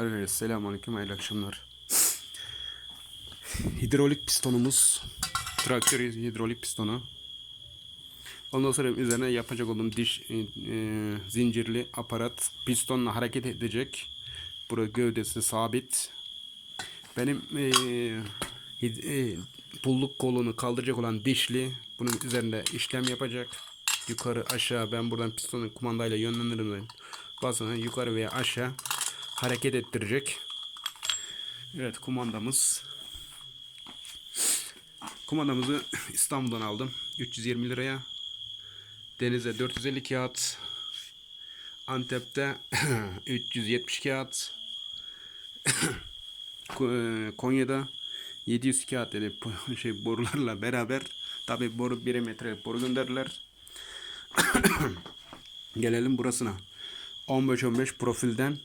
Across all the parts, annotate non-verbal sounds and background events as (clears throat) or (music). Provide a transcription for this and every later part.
Evet, selamünaleyküm, hayırlı akşamlar. Hidrolik pistonumuz, traktör hidrolik pistonu. Ondan sonra üzerine yapacak olduğum diş e, e, zincirli aparat pistonla hareket edecek. Burada gövdesi sabit. Benim e, hid- e, pulluk kolunu kaldıracak olan dişli bunun üzerinde işlem yapacak. Yukarı aşağı ben buradan pistonu kumandayla yönlendiririm. Basına yukarı veya aşağı hareket ettirecek. Evet kumandamız. Kumandamızı İstanbul'dan aldım. 320 liraya. Denize 450 kağıt. Antep'te (clears throat) 370 kağıt. (clears throat) E, Konya'da 700 kağıt dedi (laughs) şey borularla beraber. Tabi boru 1 metre boru gönderdiler. (clears throat) Gelelim burasına. 15-15 profilden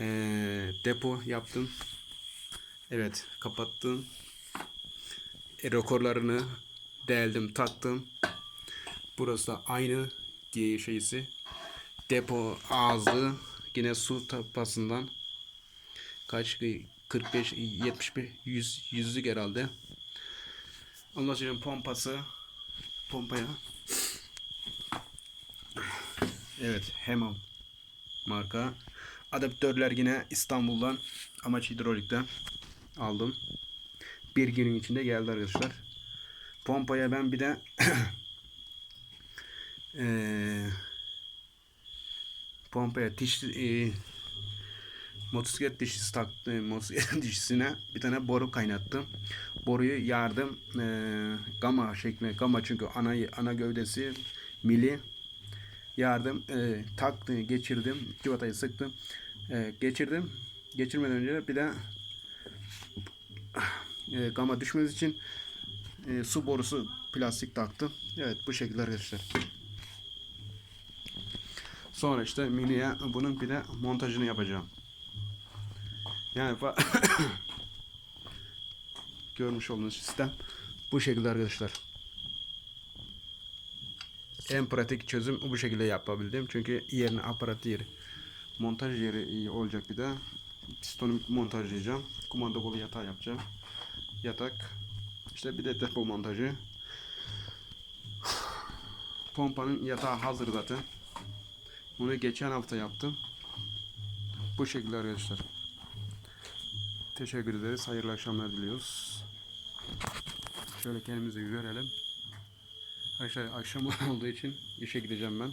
eee, depo yaptım. Evet kapattım. E, rekorlarını deldim taktım. Burası da aynı diye şeysi. Depo ağzı yine su tapasından kaç 45 71 100 yüzlük herhalde. Ondan sonra pompası pompaya Evet Hemam marka. Adaptörler yine İstanbul'dan Amaç Hidrolik'ten aldım. Bir günün içinde geldi arkadaşlar. Pompaya ben bir de (coughs) eee pompaya diş eee motosiklet dişisi taktım. Motosiklet (laughs) dişisine bir tane boru kaynattım. Boruyu yardım eee gama şeklinde gama çünkü ana ana gövdesi mili yardım e, taktı geçirdim. Civatayı sıktım e, geçirdim. Geçirmeden önce bir de e, gama düşmesi için e, su borusu plastik taktım evet bu şekilde arkadaşlar. Sonra işte miniye bunun bir de montajını yapacağım. Yani (coughs) görmüş olduğunuz sistem bu şekilde arkadaşlar en pratik çözüm bu şekilde yapabildim. Çünkü yerine aparat yeri, montaj yeri olacak bir de. Pistonu montajlayacağım. Kumanda kolu yatağı yapacağım. Yatak. İşte bir de depo montajı. Pompanın yatağı hazır zaten. Bunu geçen hafta yaptım. Bu şekilde arkadaşlar. Teşekkür ederiz. Hayırlı akşamlar diliyoruz. Şöyle kendimizi görelim. Arkadaşlar akşam (laughs) olduğu için işe gideceğim ben.